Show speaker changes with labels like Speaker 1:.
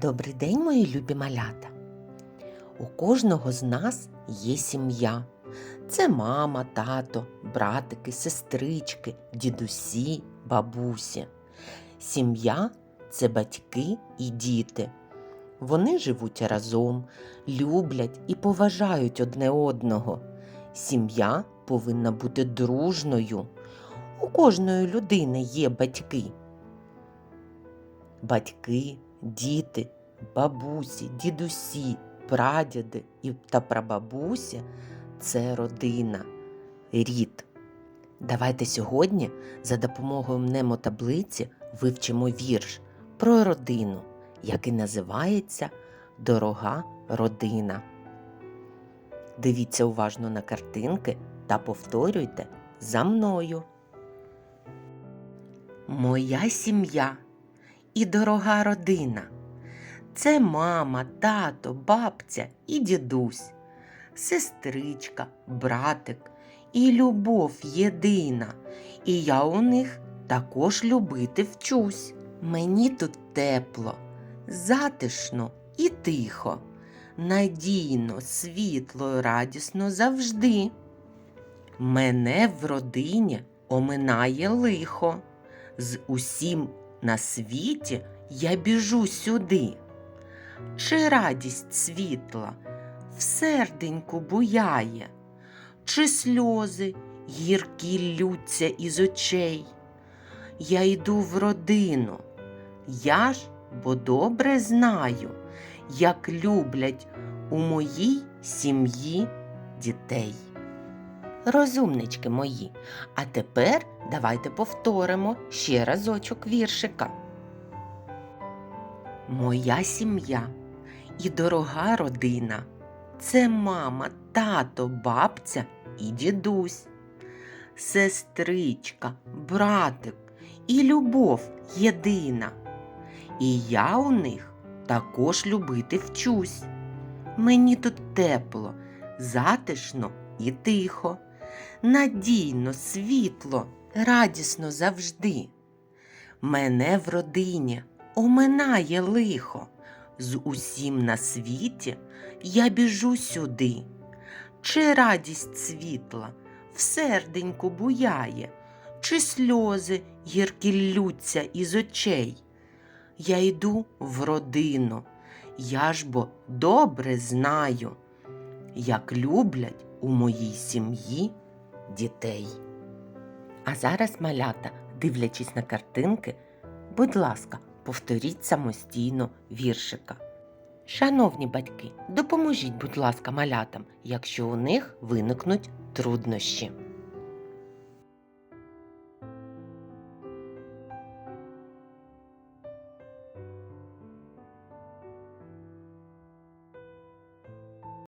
Speaker 1: Добрий день, мої любі малята. У кожного з нас є сім'я. Це мама, тато, братики, сестрички, дідусі, бабусі. Сім'я це батьки і діти. Вони живуть разом, люблять і поважають одне одного. Сім'я повинна бути дружною. У кожної людини є батьки. Батьки, діти, бабусі, дідусі, прадіди та прабабусі це родина, рід. Давайте сьогодні за допомогою мнемотаблиці вивчимо вірш про родину, який називається Дорога родина. Дивіться уважно на картинки та повторюйте за мною. Моя сім'я і дорога родина. Це мама, тато, бабця і дідусь, сестричка, братик і любов єдина. І я у них також любити вчусь. Мені тут тепло, затишно і тихо, надійно, світло, радісно завжди. Мене в родині оминає лихо. З усім на світі я біжу сюди. Чи радість світла в серденьку буяє, чи сльози гіркі лються із очей? Я йду в родину, я ж бо добре знаю, як люблять у моїй сім'ї дітей. Розумнички мої, а тепер давайте повторимо ще разочок віршика. Моя сім'я і дорога родина це мама, тато, бабця і дідусь, сестричка, братик і любов єдина. І я у них також любити вчусь. Мені тут тепло, затишно і тихо, надійно, світло, радісно завжди. Мене в родині оминає лихо, з усім на світі я біжу сюди. Чи радість світла в серденьку буяє, чи сльози гіркі лються із очей? Я йду в родину, я ж бо добре знаю, як люблять у моїй сім'ї дітей. А зараз, малята, дивлячись на картинки, будь ласка, повторіть самостійно віршика. Шановні батьки, допоможіть, будь ласка, малятам, якщо у них виникнуть труднощі.